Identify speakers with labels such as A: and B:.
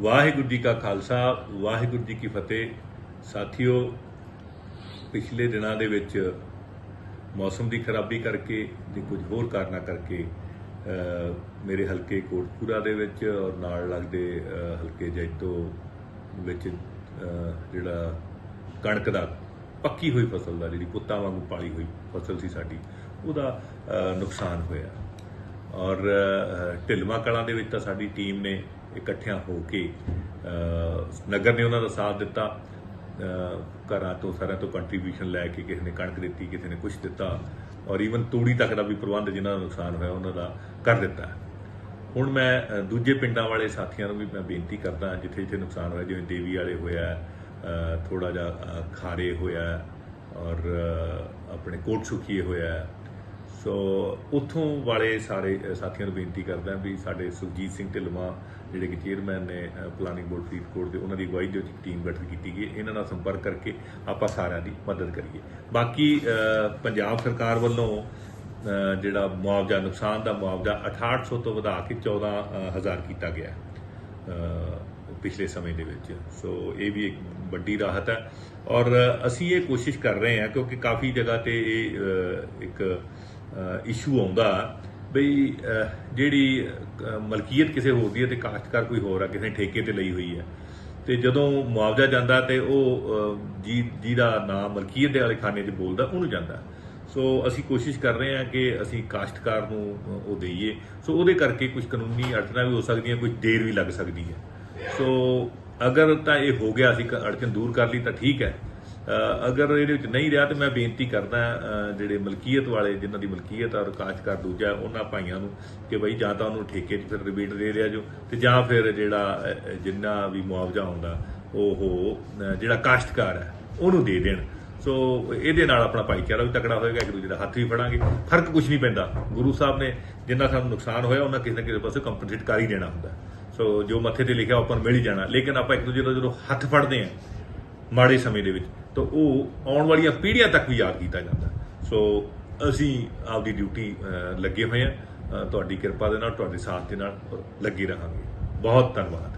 A: ਵਾਹਿਗੁਰੂ ਜੀ ਕਾ ਖਾਲਸਾ, ਵਾਹਿਗੁਰੂ ਜੀ ਕੀ ਫਤਿਹ। ਸਾਥੀਓ, ਪਿਛਲੇ ਦਿਨਾਂ ਦੇ ਵਿੱਚ ਮੌਸਮ ਦੀ ਖਰਾਬੀ ਕਰਕੇ ਤੇ ਕੁਝ ਹੋਰ ਕਾਰਨਾਂ ਕਰਕੇ ਮੇਰੇ ਹਲਕੇ ਕੋਟਪੂਰਾ ਦੇ ਵਿੱਚ ਔਰ ਨਾਲ ਲੱਗਦੇ ਹਲਕੇ ਜੈਤੋ ਵਿੱਚ ਜਿਹੜਾ ਕਣਕ ਦਾ ਪੱਕੀ ਹੋਈ ਫਸਲ ਦਾ, ਜਿਹੜੀ ਪੁੱਤਾਂ ਵਾਂਗੂ ਪਾਲੀ ਹੋਈ ਫਸਲ ਸੀ ਸਾਡੀ, ਉਹਦਾ ਨੁਕਸਾਨ ਹੋਇਆ। ਔਰ ਅ, ਕਲਾਂ ਦੇ ਵਿੱਚ ਤਾਂ ਸਾਡੀ ਟੀਮ ਨੇ ਇਕੱਠਿਆਂ ਹੋ ਕੇ ਨਗਰ ਨੇ ਉਹਨਾਂ ਦਾ ਸਾਥ ਦਿੱਤਾ। ਘਰਾਂ ਤੋਂ ਸਾਰਿਆਂ ਤੋਂ ਕੰਟਰੀਬਿਊਸ਼ਨ ਲੈ ਕੇ ਕਿਸੇ ਨੇ ਕਣਕ ਦਿੱਤੀ ਕਿਸੇ ਨੇ ਕੁਝ ਦਿੱਤਾ। ਔਰ ਈਵਨ ਤੂੜੀ ਤੱਕ ਦਾ ਵੀ ਪ੍ਰਬੰਧ ਜਿਨ੍ਹਾਂ ਦਾ ਨੁਕਸਾਨ ਹੋਇਆ ਉਹਨਾਂ ਦਾ ਕਰ ਦਿੱਤਾ। ਹੁਣ ਮੈਂ ਦੂਜੇ ਪਿੰਡਾਂ ਵਾਲੇ ਸਾਥੀਆਂ ਨੂੰ ਵੀ ਮੈਂ ਬੇਨਤੀ ਕਰਦਾ ਜਿੱਥੇ ਜਿੱਥੇ ਨੁਕਸਾਨ ਹੋਇਆ ਜਿਵੇਂ ਦੇਵੀ ਵਾਲੇ ਹੋਇਆ ਥੋੜਾ ਜਿਹਾ ਖਾਰੇ ਹੋਇਆ ਔਰ ਆਪਣੇ ਕੋਟ ਸੁਖੀਏ ਹੋਇਆ ਸੋ ਉਥੋਂ ਵਾਲੇ ਸਾਰੇ ਸਾਥੀਆਂ ਨੂੰ ਬੇਨਤੀ ਕਰਦਾ ਵੀ ਸਾਡੇ ਸੁਖਜੀਤ ਸਿੰਘ ਢਿੱਲਵਾਂ, ਜਿਹੜੇ ਕਿ ਚੇਅਰਮੈਨ ਨੇ ਪਲਾਨਿੰਗ ਬੋਰਡ ਫਰੀਦਕੋਟ ਦੇ, ਉਹਨਾਂ ਦੀ ਅਗਵਾਈ ਦੇ ਵਿੱਚ ਇੱਕ ਟੀਮ ਗਠਨ ਕੀਤੀ ਗਈ, ਇਹਨਾਂ ਨਾਲ ਸੰਪਰਕ ਕਰਕੇ ਆਪਾਂ ਸਾਰਿਆਂ ਦੀ ਮਦਦ ਕਰੀਏ। ਬਾਕੀ ਪੰਜਾਬ ਸਰਕਾਰ ਵੱਲੋਂ ਜਿਹੜਾ ਮੁਆਵਜ਼ਾ, ਨੁਕਸਾਨ ਦਾ ਮੁਆਵਜ਼ਾ 6800 ਤੋਂ ਵਧਾ ਕੇ 14000 ਕੀਤਾ ਗਿਆ ਪਿਛਲੇ ਸਮੇਂ ਦੇ ਵਿੱਚ। ਸੋ ਇਹ ਵੀ ਇੱਕ ਵੱਡੀ ਰਾਹਤ ਹੈ। ਔਰ ਅਸੀਂ ਇਹ ਕੋਸ਼ਿਸ਼ ਕਰ ਰਹੇ ਹਾਂ, ਕਿਉਂਕਿ ਕਾਫੀ ਜਗ੍ਹਾ ਤੇ ਇਹ ਇੱਕ ਇਸ਼ੂ ਆਉਂਦਾ ਬਈ ਜਿਹੜੀ ਮਲਕੀਅਤ ਕਿਸੇ ਹੋਰ ਦੀ ਹੈ ਤੇ ਕਾਸ਼ਤਕਾਰ ਕੋਈ ਹੋਰ ਆ, ਕਿਸੇ ਠੇਕੇ ਤੇ ਲਈ ਹੋਈ ਹੈ। ਤੇ ਜਦੋਂ ਮੁਆਵਜ਼ਾ ਜਾਂਦਾ ਤੇ ਉਹ ਜੀ ਜਿਹਦਾ ਨਾਮ ਮਲਕੀਅਤ ਦੇ ਵਾਲੇ ਖਾਨੇ 'ਚ ਬੋਲਦਾ, ਉਹਨੂੰ ਜਾਂਦਾ। ਸੋ ਅਸੀਂ ਕੋਸ਼ਿਸ਼ ਕਰ ਰਹੇ ਹਾਂ ਕਿ ਅਸੀਂ ਕਾਸ਼ਤਕਾਰ ਨੂੰ ਉਹ ਦਈਏ। ਸੋ ਉਹਦੇ ਕਰਕੇ ਕੁਝ ਕਾਨੂੰਨੀ ਅੜਚਨਾ ਵੀ ਹੋ ਸਕਦੀਆਂ, ਕੁਝ ਦੇਰ ਵੀ ਲੱਗ ਸਕਦੀ ਹੈ। ਸੋ ਅਗਰ ਤਾਂ ਇਹ ਹੋ ਗਿਆ, ਅਸੀਂ ਅੜਚਨ ਦੂਰ ਕਰ ਲਈ, ਤਾਂ ਠੀਕ ਹੈ। ਅਗਰ ਇਹਦੇ ਵਿੱਚ ਨਹੀਂ ਰਿਹਾ ਤਾਂ ਮੈਂ ਬੇਨਤੀ ਕਰਦਾ ਜਿਹੜੇ ਮਲਕੀਅਤ ਵਾਲੇ, ਜਿਨ੍ਹਾਂ ਦੀ ਮਲਕੀਅਤ ਔਰ ਕਾਸ਼ਤਕਾਰ ਦੂਜਾ, ਉਹਨਾਂ ਭਾਈਆਂ ਨੂੰ ਕਿ ਬਈ ਜਾਂ ਤਾਂ ਉਹਨੂੰ ਠੇਕੇ 'ਚ ਫਿਰ ਰਿਬੇਟ ਦੇ ਰਿਹਾ ਜੋ ਤੇ ਜਾਂ ਫਿਰ ਜਿਹੜਾ ਜਿੰਨਾ ਵੀ ਮੁਆਵਜ਼ਾ ਹੁੰਦਾ, ਉਹ ਜਿਹੜਾ ਕਾਸ਼ਤਕਾਰ ਹੈ, ਉਹਨੂੰ ਦੇ ਦੇਣ। ਸੋ ਇਹਦੇ ਨਾਲ ਆਪਣਾ ਭਾਈਚਾਰਾ ਵੀ ਤਕੜਾ ਹੋਏਗਾ, ਇੱਕ ਦੂਜੇ ਦਾ ਹੱਥ ਵੀ ਫੜਾਂਗੇ। ਫ਼ਰਕ ਕੁਝ ਨਹੀਂ ਪੈਂਦਾ। ਗੁਰੂ ਸਾਹਿਬ ਨੇ ਜਿੰਨਾ ਸਾਨੂੰ ਨੁਕਸਾਨ ਹੋਇਆ, ਉਹਨਾਂ ਕਿਸੇ ਨਾ ਕਿਸੇ ਪਾਸੇ ਕੰਪਨਸੇਟ ਕਰ ਹੀ ਦੇਣਾ ਹੁੰਦਾ। ਸੋ ਜੋ ਮੱਥੇ ਤੇ ਲਿਖਿਆ ਉੱਪਰ ਮਿਲ ਹੀ ਜਾਣਾ। ਲੇਕਿਨ ਆਪਾਂ ਇੱਕ ਦੂਜੇ ਦਾ ਜਦੋਂ ਹੱਥ ਫੜਦੇ ਹਾਂ, ਮਾੜੇ ਸਮੇਂ ਦੇ ਵਿੱਚ ਤਾਂ ਉਹ ਆਉਣ ਵਾਲੀਆਂ ਪੀੜ੍ਹੀਆਂ ਤੱਕ ਵੀ ਯਾਦ ਕੀਤਾ ਜਾਂਦਾ ਸੋ ਅਸੀਂ ਆਪਦੀ ਡਿਊਟੀ ਲੱਗੇ ਹੋਏ ਹਾਂ। ਤੁਹਾਡੀ ਕਿਰਪਾ ਦੇ ਨਾਲ, ਤੁਹਾਡੇ ਸਾਥ ਦੇ ਨਾਲ ਲੱਗੇ ਰਹਾਂਗੇ। ਬਹੁਤ ਧੰਨਵਾਦ।